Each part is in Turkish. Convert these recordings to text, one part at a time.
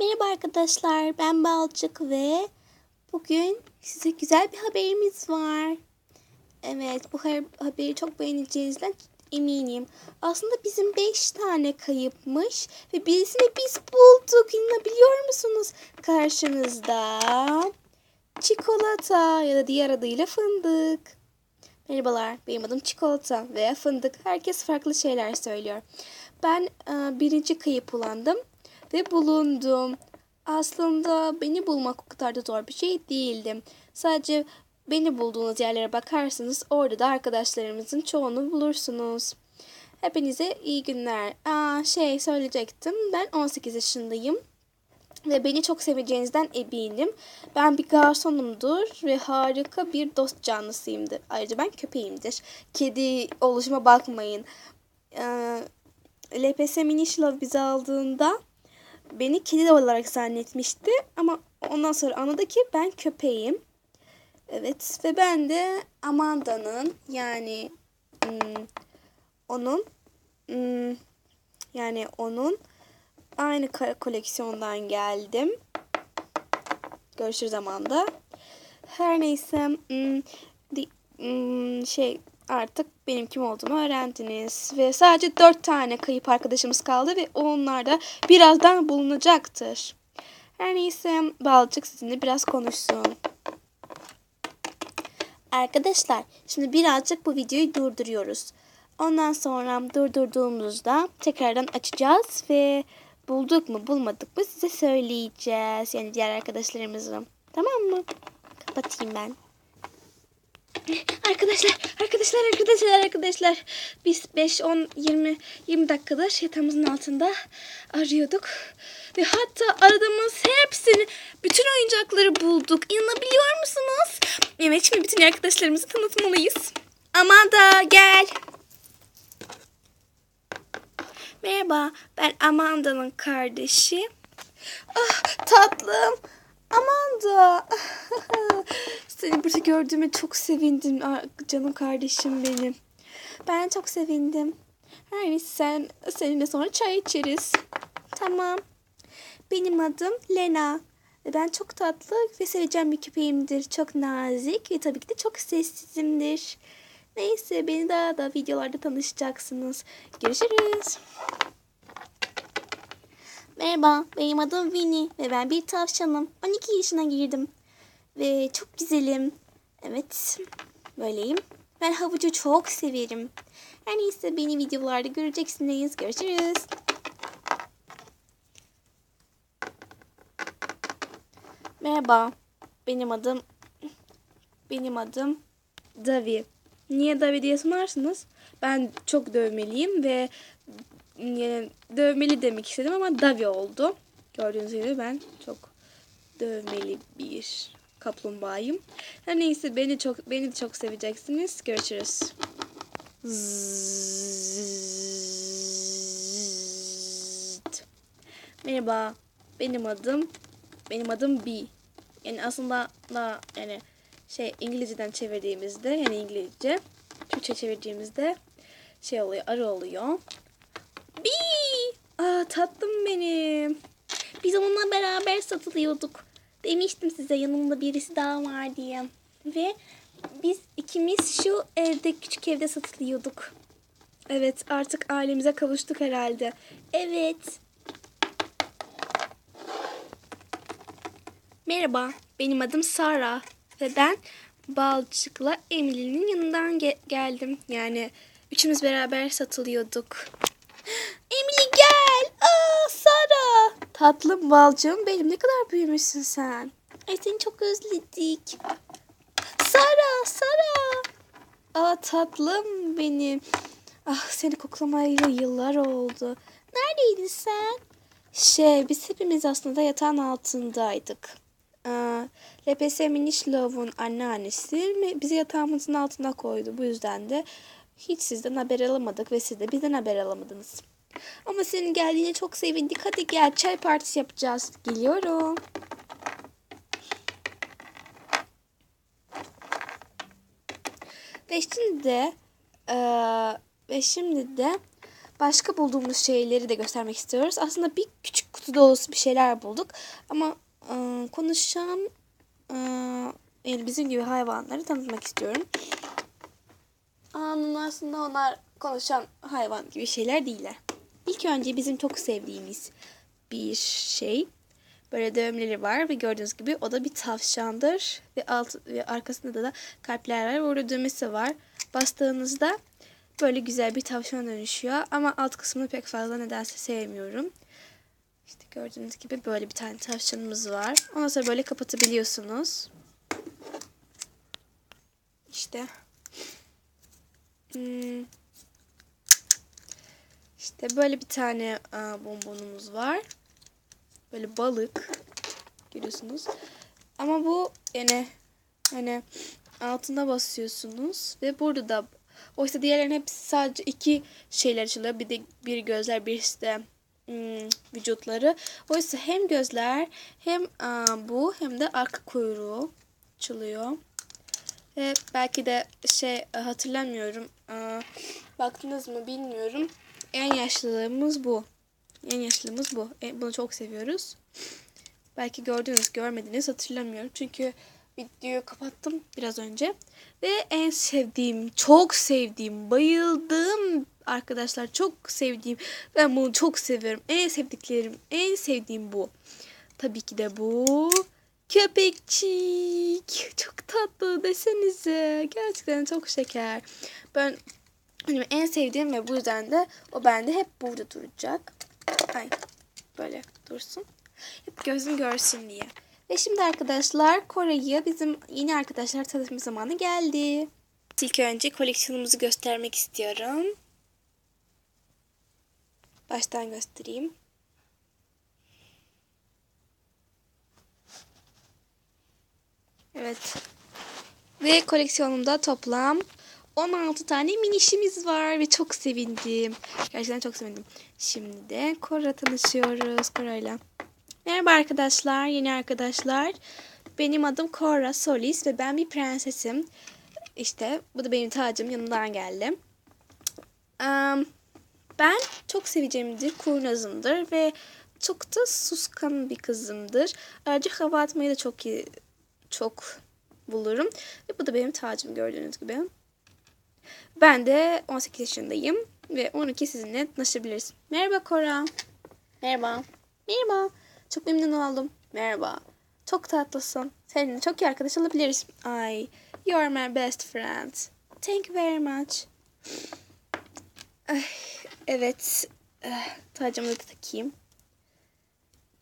Merhaba arkadaşlar, ben Balcık ve bugün size güzel bir haberimiz var. Evet, bu ha- haberi çok beğeneceğinizden eminim. Aslında bizim 5 tane kayıpmış ve birisini biz bulduk. İnanabiliyor musunuz? Karşınızda çikolata ya da diğer adıyla fındık. Merhabalar, benim adım Çikolata veya Fındık. Herkes farklı şeyler söylüyor. Ben e, birinci kayıp ulandım ve bulundum. Aslında beni bulmak o kadar da zor bir şey değildi. Sadece beni bulduğunuz yerlere bakarsanız orada da arkadaşlarımızın çoğunu bulursunuz. Hepinize iyi günler. Aa, şey söyleyecektim. Ben 18 yaşındayım. Ve beni çok seveceğinizden eminim. Ben bir garsonumdur ve harika bir dost canlısıyımdır. Ayrıca ben köpeğimdir. Kedi oluşuma bakmayın. Ee, LPS Minişlov bizi aldığında beni kedi olarak zannetmişti. Ama ondan sonra anladı ki ben köpeğim. Evet ve ben de Amanda'nın yani hmm, onun hmm, yani onun aynı koleksiyondan geldim. Görüşürüz Amanda. Her neyse hmm, şey artık benim kim olduğumu öğrendiniz. Ve sadece dört tane kayıp arkadaşımız kaldı ve onlar da birazdan bulunacaktır. Her neyse Balcık sizinle biraz konuşsun. Arkadaşlar şimdi birazcık bu videoyu durduruyoruz. Ondan sonra durdurduğumuzda tekrardan açacağız ve bulduk mu bulmadık mı size söyleyeceğiz. Yani diğer arkadaşlarımızın. Tamam mı? Kapatayım ben. Arkadaşlar, arkadaşlar, arkadaşlar, arkadaşlar. Biz 5, 10, 20, 20 dakikadır yatağımızın altında arıyorduk. Ve hatta aradığımız hepsini, bütün oyuncakları bulduk. İnanabiliyor musunuz? Evet, şimdi bütün arkadaşlarımızı tanıtmalıyız. Amanda gel. Merhaba, ben Amanda'nın kardeşi. Ah, tatlım. Amanda. Seni burada gördüğüme çok sevindim. Ah, Canım kardeşim benim. Ben çok sevindim. Her neyse sen, seninle sonra çay içeriz. Tamam. Benim adım Lena. Ben çok tatlı ve seveceğim bir köpeğimdir. Çok nazik ve tabii ki de çok sessizimdir. Neyse beni daha da videolarda tanışacaksınız. Görüşürüz. Merhaba, benim adım Winnie ve ben bir tavşanım. 12 yaşına girdim. Ve çok güzelim. Evet, böyleyim. Ben havucu çok severim. Her neyse beni videolarda göreceksiniz. Görüşürüz. Merhaba, benim adım benim adım Davi. Niye Davi diye sorarsınız? Ben çok dövmeliyim ve yani dövmeli demek istedim ama Davi oldu. Gördüğünüz gibi ben çok dövmeli bir kaplumbağayım. Her neyse beni çok beni çok seveceksiniz. Görüşürüz. Merhaba. Benim adım benim adım B. Yani aslında da yani şey İngilizceden çevirdiğimizde yani İngilizce Türkçe çevirdiğimizde şey oluyor arı oluyor. B. Aa tatlım benim. Biz onunla beraber satılıyorduk. Demiştim size yanımda birisi daha var diye. Ve biz ikimiz şu evde küçük evde satılıyorduk. Evet artık ailemize kavuştuk herhalde. Evet. Merhaba, benim adım Sara ve ben Balçık'la Emily'nin yanından ge- geldim. Yani üçümüz beraber satılıyorduk. Emily gel. Aa Sara. Tatlım Balcığım benim ne kadar büyümüşsün sen. Ay seni çok özledik. Sara, Sara. Aa tatlım benim. Ah seni koklamayla yıllar oldu. Neredeydin sen? Şey biz hepimiz aslında yatağın altındaydık. Aa, LPS Minişlov'un anneannesi bizi yatağımızın altına koydu. Bu yüzden de hiç sizden haber alamadık ve siz de bizden haber alamadınız. Ama senin geldiğine çok sevindik. Hadi gel çay partisi yapacağız. Geliyorum. Ve şimdi de eee, ve şimdi de başka bulduğumuz şeyleri de göstermek istiyoruz. Aslında bir küçük kutu dolusu bir şeyler bulduk. Ama e, konuşan e, yani bizim gibi hayvanları tanıtmak istiyorum. Anın aslında onlar konuşan hayvan gibi şeyler değiller. İlk önce bizim çok sevdiğimiz bir şey. Böyle dövmeleri var ve gördüğünüz gibi o da bir tavşandır. Ve alt ve arkasında da kalpler var. Orada düğmesi var. Bastığınızda böyle güzel bir tavşan dönüşüyor. Ama alt kısmını pek fazla nedense sevmiyorum. İşte gördüğünüz gibi böyle bir tane tavşanımız var. Ondan sonra böyle kapatabiliyorsunuz. İşte. Hmm. İşte böyle bir tane aa, bonbonumuz var. Böyle balık. Görüyorsunuz. Ama bu yani hani altına basıyorsunuz ve burada da oysa diğerlerin hepsi sadece iki şeyler açılıyor. Bir de bir gözler, birisi de hmm, vücutları. Oysa hem gözler hem aa, bu hem de arka kuyruğu açılıyor. Ve belki de şey hatırlamıyorum. Aa, baktınız mı bilmiyorum. En yaşlılığımız bu. En yaşlımız bu. E, bunu çok seviyoruz. Belki gördünüz, görmediniz hatırlamıyorum. Çünkü videoyu kapattım biraz önce. Ve en sevdiğim, çok sevdiğim, bayıldığım arkadaşlar çok sevdiğim. Ben bunu çok seviyorum. En sevdiklerim, en sevdiğim bu. Tabii ki de bu. Köpekçik. Çok tatlı desenize. Gerçekten çok şeker. Ben benim en sevdiğim ve bu yüzden de o bende hep burada duracak. Ay böyle dursun. Hep gözüm görsün diye. Ve şimdi arkadaşlar Koray'ı bizim yeni arkadaşlar tanışma zamanı geldi. İlk önce koleksiyonumuzu göstermek istiyorum. Baştan göstereyim. Evet. Ve koleksiyonumda toplam 16 tane minişimiz var ve çok sevindim. Gerçekten çok sevindim. Şimdi de Kora tanışıyoruz Kora'yla. Merhaba arkadaşlar, yeni arkadaşlar. Benim adım Cora Solis ve ben bir prensesim. İşte bu da benim tacım yanımdan geldi. Um, ben çok seveceğimdir, kurnazımdır ve çok da suskan bir kızımdır. Ayrıca hava atmayı da çok iyi, çok bulurum. Ve bu da benim tacım gördüğünüz gibi. Ben de 18 yaşındayım ve 12 sizinle tanışabiliriz. Merhaba Cora. Merhaba. Merhaba. Çok memnun oldum. Merhaba. Çok tatlısın. Seninle çok iyi arkadaş olabiliriz. Ay, you are my best friend. Thank you very much. Ay, evet. Eh, tacımı da takayım.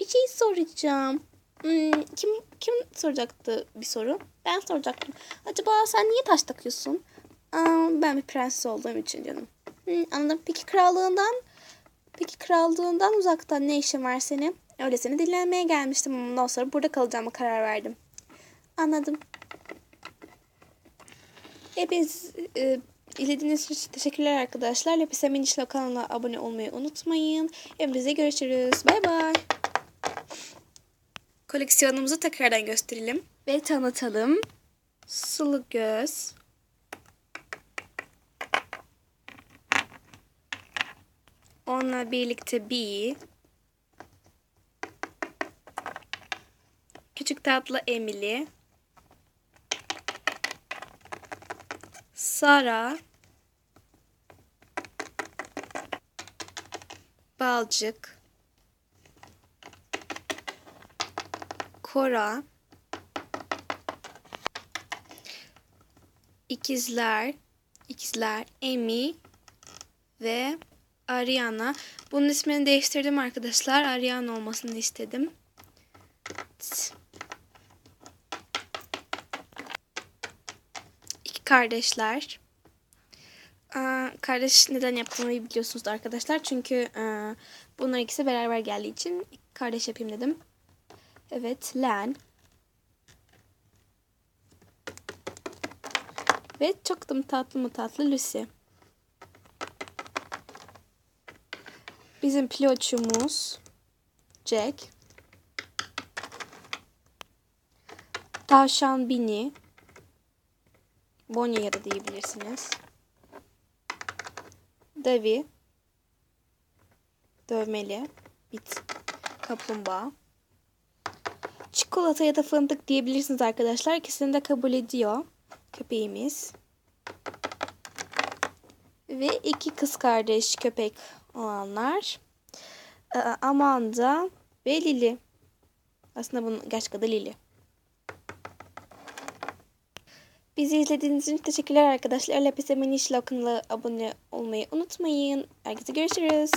Bir şey soracağım. Hmm, kim kim soracaktı bir soru? Ben soracaktım. Acaba sen niye taş takıyorsun? Aa, ben bir prenses olduğum için canım. Anladım. Peki krallığından? Peki krallığından uzaktan ne işin var senin? Öylesine dinlenmeye gelmiştim. Ondan sonra burada kalacağıma karar verdim. Anladım. Hepiniz e, izlediğiniz için teşekkürler arkadaşlar. Lepise Minişlo kanalına abone olmayı unutmayın. Hepinize görüşürüz. Bay bay. Koleksiyonumuzu tekrardan gösterelim. Ve tanıtalım. Sulu göz. Birlikte bir Küçük tatlı Emily. Sara. Balcık. Kora. İkizler. İkizler Emi ve Ariana. Bunun ismini değiştirdim arkadaşlar. Ariana olmasını istedim. İki kardeşler. Kardeş neden yaptığımı biliyorsunuz arkadaşlar. Çünkü bunlar ikisi beraber geldiği için kardeş yapayım dedim. Evet, Len. Ve çok da tatlı mı tatlı Lucy. Bizim piloçumuz Jack. Tavşan Bini. Bonya ya da diyebilirsiniz. Devi. Dövmeli. Bit. Kaplumbağa. Çikolata ya da fındık diyebilirsiniz arkadaşlar. İkisini de kabul ediyor. Köpeğimiz. Ve iki kız kardeş köpek olanlar. Ee, Amanda ve Lili. Aslında bunun gerçek adı Lili. Bizi izlediğiniz için teşekkürler arkadaşlar. Mini kanalına abone olmayı unutmayın. Herkese görüşürüz.